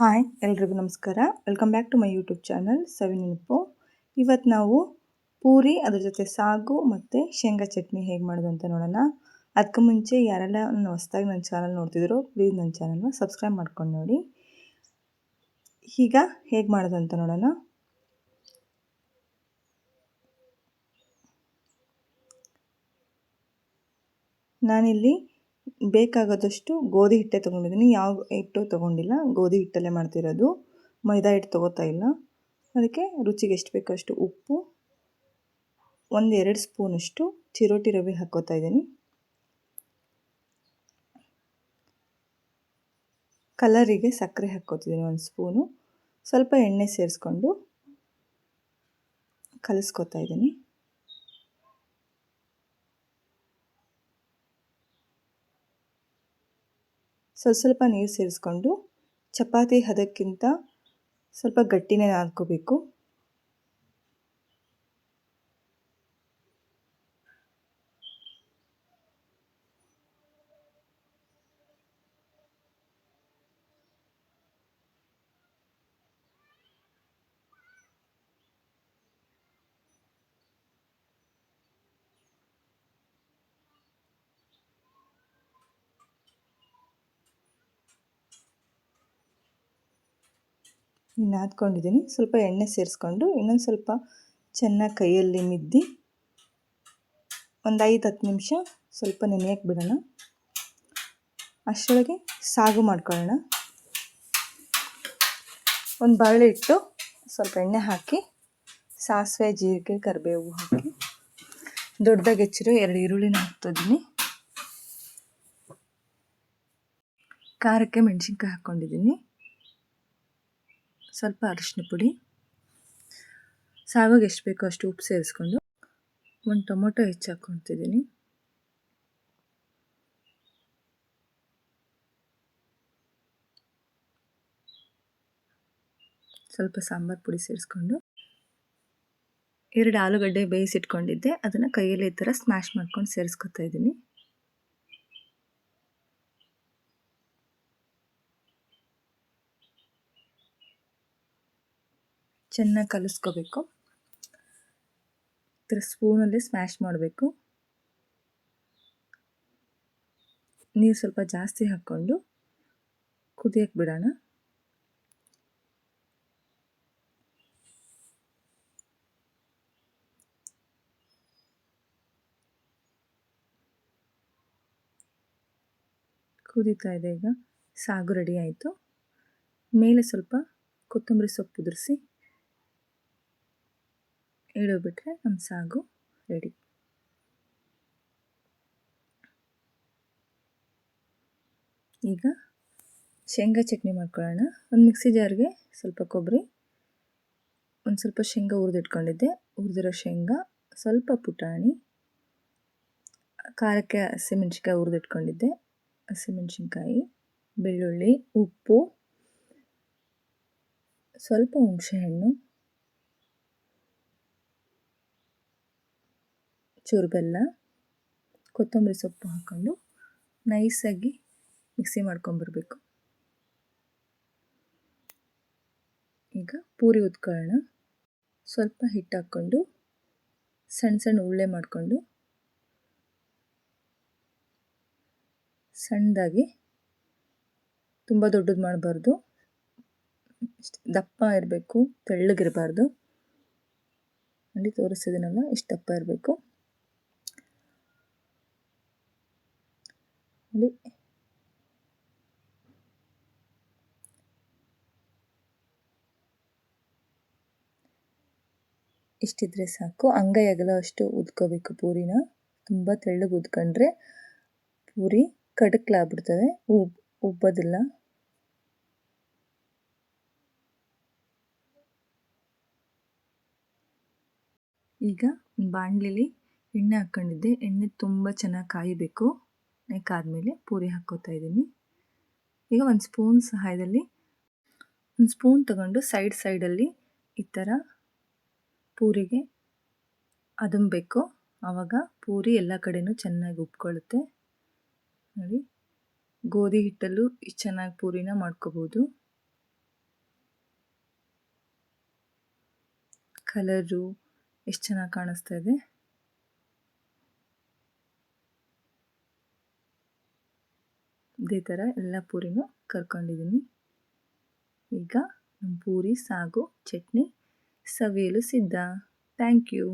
Hi, ಎಲ್ರಿಗೂ ನಮಸ್ಕಾರ. Welcome back to my YouTube channel Savinenapu ಇವತ್ತು ನಾವು ಪೂರಿ, ಅದ್ರ ಜೊತೆ ಸಾಗು ಮತ್ತು ಶೇಂಗಾ ಚಟ್ನಿ ಹೇಗೆ ಮಾಡೋದು ಅಂತ ನೋಡೋಣ. ಅದಕ್ಕೆ ಮುಂಚೆ ಯಾರೆಲ್ಲ ನನ್ನ ಹೊಸ್ದಾಗಿ ನನ್ನ ಚಾನಲ್ ನೋಡ್ತಿದ್ರು ಪ್ಲೀಸ್ ನನ್ನ ಚಾನಲ್ನ ಸಬ್ಸ್ಕ್ರೈಬ್ ಮಾಡ್ಕೊಂಡು ನೋಡಿ. ಈಗ ಹೇಗೆ ಮಾಡೋದು ಅಂತ ನೋಡೋಣ. ನಾನಿಲ್ಲಿ ಬೇಕಾಗೋದಷ್ಟು ಗೋಧಿ ಹಿಟ್ಟೆ ತೊಗೊಂಡಿದ್ದೀನಿ. ಯಾವ ಹಿಟ್ಟು ತೊಗೊಂಡಿಲ್ಲ. ಗೋಧಿ ಹಿಟ್ಟಲ್ಲೇ ಮಾಡ್ತಿರೋದು. ಮೈದಾ ಹಿಟ್ಟು ತೊಗೋತಾ ಇಲ್ಲ. ಅದಕ್ಕೆ ರುಚಿಗೆ ಎಷ್ಟು ಬೇಕೋ ಅಷ್ಟು ಉಪ್ಪು. ಎರಡು ಸ್ಪೂನಷ್ಟು ಚಿರೋಟಿ ರವೆ ಹಾಕೋತಾ ಇದ್ದೀನಿ. ಕಲರಿಗೆ ಸಕ್ಕರೆ ಹಾಕ್ಕೋತಿದ್ದೀನಿ ಒಂದು ಸ್ಪೂನು. ಸ್ವಲ್ಪ ಎಣ್ಣೆ ಸೇರಿಸ್ಕೊಂಡು ಕಲಿಸ್ಕೊತಾ ಇದ್ದೀನಿ. ಸ್ವಲ್ಪ ಸ್ವಲ್ಪ ನೀರು ಸೇರಿಸ್ಕೊಂಡು ಚಪಾತಿ ಹದಕ್ಕಿಂತ ಸ್ವಲ್ಪ ಗಟ್ಟಿನೇ ನಾದ್ಕೋಬೇಕು. ನಾದ್ಕೊಂಡಿದ್ದೀನಿ ಸ್ವಲ್ಪ ಎಣ್ಣೆ ಸೇರಿಸ್ಕೊಂಡು ಇನ್ನೊಂದು ಸ್ವಲ್ಪ ಚೆನ್ನಾಗಿ ಕೈಯಲ್ಲಿ ಮಿದ್ದಿ ಒಂದು ಐದು ಹತ್ತು ನಿಮಿಷ ಸ್ವಲ್ಪ ನೆನೆಯಕ್ಕೆ ಬಿಡೋಣ. ಅಷ್ಟರೊಳಗೆ ಸಾಗು ಮಾಡ್ಕೊಳ್ಳೋಣ. ಒಂದು ಬಾಳೆ ಇಟ್ಟು ಸ್ವಲ್ಪ ಎಣ್ಣೆ ಹಾಕಿ, ಸಾಸಿವೆ, ಜೀರಿಗೆ, ಕರಿಬೇವು ಹಾಕಿ. ದೊಡ್ಡದಾಗಿ ಹೆಚ್ಚಿರೋ ಎರಡು ಈರುಳ್ಳಿನ ಹಾಕ್ತಿದ್ದೀನಿ ಖಾರಕ್ಕೆ ಮೆಣಸಿನ್ಕಾಯಿ ಹಾಕ್ಕೊಂಡಿದ್ದೀನಿ ಸ್ವಲ್ಪ ಅರಿಶಿನ ಪುಡಿ, ಸಾವಾಗ ಎಷ್ಟು ಬೇಕೋ ಅಷ್ಟು ಉಪ್ಪು ಸೇರಿಸ್ಕೊಂಡು ಒಂದು ಟೊಮೊಟೊ ಹೆಚ್ಚು ಹಾಕ್ಕೊತಿದ್ದೀನಿ ಸ್ವಲ್ಪ ಸಾಂಬಾರು ಪುಡಿ ಸೇರಿಸ್ಕೊಂಡು ಎರಡು ಆಲೂಗಡ್ಡೆ ಬೇಯಿಸಿಟ್ಕೊಂಡಿದ್ದೆ, ಅದನ್ನು ಕೈಯಲ್ಲಿ ಈ ಥರ ಸ್ಮ್ಯಾಶ್ ಮಾಡ್ಕೊಂಡು ಸೇರಿಸ್ಕೊತಾ ಇದ್ದೀನಿ. ಚೆನ್ನಾಗಿ ಕಲಿಸ್ಕೋಬೇಕು. ಥರ ಸ್ಪೂನಲ್ಲಿ ಸ್ಮ್ಯಾಶ್ ಮಾಡಬೇಕು. ನೀರು ಸ್ವಲ್ಪ ಜಾಸ್ತಿ ಹಾಕ್ಕೊಂಡು ಕುದಿಯಕ್ಕೆ ಬಿಡೋಣ. ಕುದೀತಾ ಇದೆ ಈಗ. ಸಾಗು ರೆಡಿ ಆಯಿತು. ಮೇಲೆ ಸ್ವಲ್ಪ ಕೊತ್ತಂಬರಿ ಸೊಪ್ಪು ಉದುರಿಸಿ. ಇಳಿಬಿಟ್ರೆ ನಮ್ಮ ಸಾಗು ರೆಡಿ ಈಗ ಶೇಂಗಾ ಚಟ್ನಿ ಮಾಡ್ಕೊಳ್ಳೋಣ. ಒಂದು ಮಿಕ್ಸಿ ಜಾರ್ಗೆ ಸ್ವಲ್ಪ ಕೊಬ್ಬರಿ, ಒಂದು ಸ್ವಲ್ಪ ಶೇಂಗಾ ಹುರಿದಿಟ್ಕೊಂಡಿದ್ದೆ. ಹುರಿದಿರೋ ಶೇಂಗಾ ಸ್ವಲ್ಪ ಪುಟಾಣಿ, ಖಾರಕ್ಕೆ ಹಸಿಮೆಣ್ಸಿನ್ಕಾಯಿ ಹುರಿದಿಟ್ಕೊಂಡಿದ್ದೆ. ಹಸಿಮೆಣ್ಸಿನ್ಕಾಯಿ ಬೆಳ್ಳುಳ್ಳಿ, ಉಪ್ಪು, ಸ್ವಲ್ಪ ಹುಣಸೆಹಣ್ಣು. ಚೂರು ಬೆಲ್ಲ, ಕೊತ್ತಂಬರಿ ಸೊಪ್ಪು ಹಾಕ್ಕೊಂಡು ನೈಸಾಗಿ ಮಿಕ್ಸಿ ಮಾಡ್ಕೊಂಬರ್ಬೇಕು ಈಗ ಪೂರಿ ಉತ್ಕೊಳ್ಳೋಣ. ಸ್ವಲ್ಪ ಹಿಟ್ಟು ಹಾಕ್ಕೊಂಡು ಸಣ್ಣ ಸಣ್ಣ ಉಳ್ಳೆ ಮಾಡಿಕೊಂಡು ಸಣ್ಣದಾಗಿ ತುಂಬ ದೊಡ್ಡದು ಮಾಡಬಾರ್ದು. ದಪ್ಪ ಇರಬೇಕು, ತೆಳ್ಳಗಿರಬಾರ್ದು. ಅಲ್ಲಿ ತೋರಿಸಿದ್ದೀನಲ್ಲ ಇಷ್ಟು ದಪ್ಪ ಇರಬೇಕು. ಇಷ್ಟಿದ್ರೆ ಸಾಕು. ಅಂಗೈ ಅಗಲ ಅಷ್ಟು ಉದ್ಕೋಬೇಕು ಪೂರಿನ. ತುಂಬ ತೆಳ್ಳಗೆ ಉದ್ಕೊಂಡ್ರೆ ಪೂರಿ ಕಡಕ್ಲಾಗ್ಬಿಡ್ತವೆ. ಉಬ್, ಉಬ್ಬೋದಿಲ್ಲ. ಈಗ ಬಾಣಲಿಲಿ ಎಣ್ಣೆ ಹಾಕ್ಕೊಂಡಿದ್ದೆ ಎಣ್ಣೆ ತುಂಬ ಚೆನ್ನಾಗಿ ಕಾಯಬೇಕು. ನೆಕ್ ಆದಮೇಲೆ ಪೂರಿ ಹಾಕ್ಕೋತಾ ಇದ್ದೀನಿ. ಈಗ ಒಂದು ಸ್ಪೂನ್ ಸಹಾಯದಲ್ಲಿ, ಒಂದು ಸ್ಪೂನ್ ತಗೊಂಡು ಸೈಡ್ ಸೈಡಲ್ಲಿ ಈ ಥರ ಪೂರಿಗೆ ಅದುಂಬೇಕು ಆವಾಗ ಪೂರಿ ಎಲ್ಲ ಕಡೆಯೂ ಚೆನ್ನಾಗಿ ಉಪ್ಕೊಳ್ಳುತ್ತೆ ನೋಡಿ, ಗೋಧಿ ಹಿಟ್ಟಲ್ಲೂ ಚೆನ್ನಾಗಿ ಪೂರಿನ ಮಾಡ್ಕೋಬೋದು. ಕಲರು ಎಷ್ಟು ಚೆನ್ನಾಗಿ ಕಾಣಿಸ್ತಾ ಇದೆ. ಇದೇ ಥರ ಎಲ್ಲ ಪೂರಿನೂ ಕರ್ಕೊಂಡಿದ್ದೀನಿ. ಈಗ ನಮ್ಮ ಪೂರಿ ಸಾಗು ಚಟ್ನಿ ಸವಿಯಲು ಸಿದ್ಧ. Thank you.